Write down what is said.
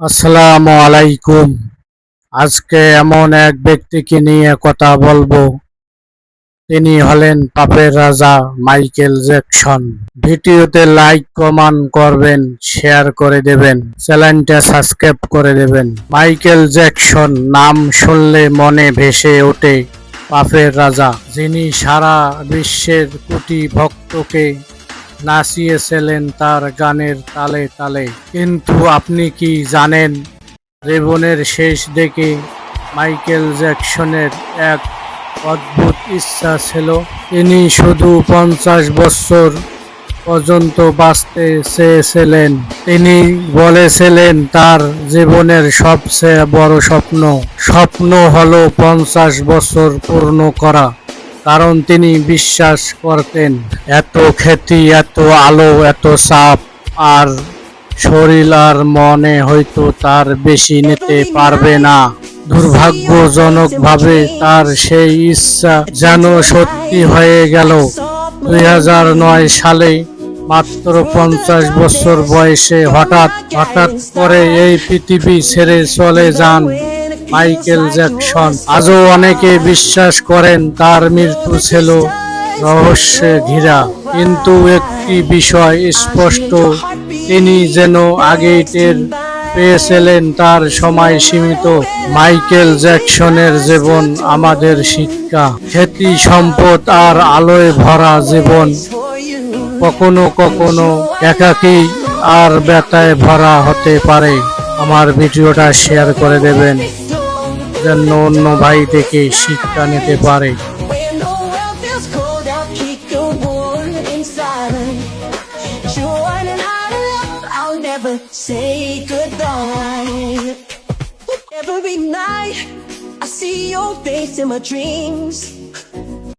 আসসালামু আলাইকুম। আজকে এমন এক ব্যক্তিকে নিয়ে কথা বলব। তিনি হলেন পাপের রাজা মাইকেল জ্যাকসন। ভিডিওতে লাইক, কমেন্ট করবেন, শেয়ার করে দেবেন, চ্যানেলটা সাবস্ক্রাইব করে দেবেন। মাইকেল জ্যাকসন নাম শুনলে মনে ভেসে ওঠে পাপের রাজা, যিনি সারা বিশ্বের কোটি ভক্তকে নাচিয়েছিলেন তার গানের তালে তালে। কিন্তু আপনি কি জানেন, রেবনের শেষ দিকে মাইকেল জ্যাকসনের এক অদ্ভুত ইচ্ছা ছিল। তিনি শুধু পঞ্চাশ বছর পর্যন্ত বাঁচতে চেয়েছিলেন। তিনি বলেছিলেন, তার জীবনের সবচেয়ে বড় স্বপ্ন স্বপ্ন হলো পঞ্চাশ বছর পূর্ণ করা। কারণ তিনি বিশ্বাস করতেন এত খ্যাতি এত আলো এত চাপ আর শরীর আর মনে হয়তো তার বেশি নিতে পারবে না। দুর্ভাগ্যজনকভাবে তার সেই ইচ্ছা যেন সত্যি হয়ে গেল। দুই হাজার নয় সালে মাত্র পঞ্চাশ বছর বয়সে হঠাৎ হঠাৎ করে এই পৃথিবী ছেড়ে চলে যান। Michael Jackson. আজও অনেকে বিশ্বাস করেন তার মৃত্যু ছিল রহস্যে ঘেরা। কিন্তু একটি বিষয় স্পষ্ট, তিনি যেন আগেই টের পেয়েছিলেন, তার সময় সীমিত। মাইকেল জ্যাকসনের জীবন আমাদের শিক্ষা। খ্যাতি, সম্পদ আর আলোয় ভরা জীবন কখনো কখনো একাকী আর ব্যথায় ভরা হতে পারে। আমার ভিডিওটা শেয়ার করে দেবেন। যেন অন্য ভাই থেকে শিক্ষা নিতে পারে say goodbye. Every night, I see your face in my dreams.